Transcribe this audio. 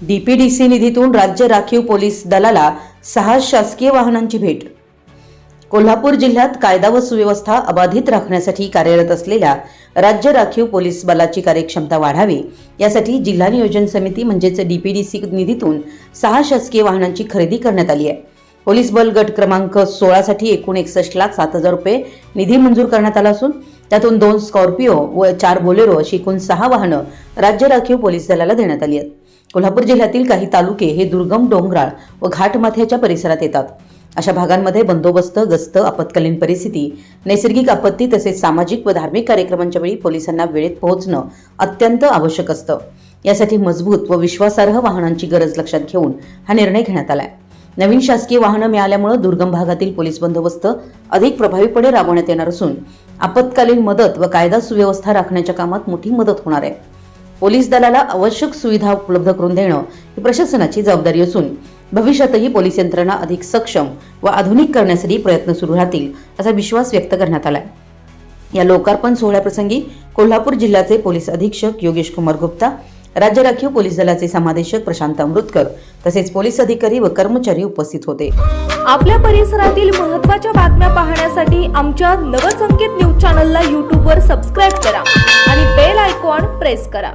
DPDC निधीतून राज्य राखीव पोलीस दलाला सहा शासकीय वाहनांची भेट. कोल्हापूर जिल्ह्यात कायदा व सुव्यवस्था अबाधित राखण्यासाठी कार्यरत असलेल्या राज्य राखीव पोलीस बलाची कार्यक्षमता वाढावी यासाठी जिल्हा नियोजन समिती म्हणजेच डीपीडीसी निधीतून सहा शासकीय वाहनांची खरेदी करण्यात आली आहे. पोलीस बल गट क्रमांक सोळासाठी एकूण एकसष्ट लाख सात हजार रुपये निधी मंजूर करण्यात आला असून त्यातून दोन स्कॉर्पिओ व चार बोलेरो अशी एकूण सहा वाहनं राज्य राखीव पोलीस दलाला देण्यात आली आहेत. कोल्हापूर जिल्ह्यातील काही तालुके हे दुर्गम डोंगराळ व घाटमाथ्याच्या परिसरात येतात. अशा भागांमध्ये बंदोबस्त गस्त आपत्कालीन परिस्थिती नैसर्गिक आपत्ती तसेच सामाजिक व धार्मिक कार्यक्रमांच्या वेळी पोलिसांना वेळेत पोहोचणं अत्यंत आवश्यक असतं. यासाठी मजबूत व विश्वासार्ह वाहनांची गरज लक्षात घेऊन हा निर्णय घेण्यात आलाय. नवीन शासकीय वाहनं मिळाल्यामुळे दुर्गम भागातील पोलीस बंदोबस्त अधिक प्रभावीपणे राबवण्यात येणार असून आपत्कालीन मदत व कायदा सुव्यवस्था राखण्याच्या कामात मोठी मदत होणार आहे. पोलीस दलाला आवश्यक सुविधा उपलब्ध करून देणं ही प्रशासनाची जबाबदारी असून भविष्यातही पोलीस यंत्रणा अधिक सक्षम व आधुनिक करण्यासाठी प्रयत्न सुरू राहतील असा विश्वास व्यक्त करण्यात आलाय. या लोकार्पण सोहळ्याप्रसंगी कोल्हापूर जिल्ह्याचे पोलीस अधीक्षक योगेश कुमार गुप्ता राज्य राखीव पोलीस दलाचे समादेशक प्रशांत अमृतकर तसेच पोलीस अधिकारी व कर्मचारी उपस्थित होते. आपल्या परिसरातील महत्त्वाच्या बातम्या पाहण्यासाठी आमच्या नवसंकेत न्यूज चॅनलला यूट्यूबवर सबस्क्राईब करा आणि बेल प्रेस करा.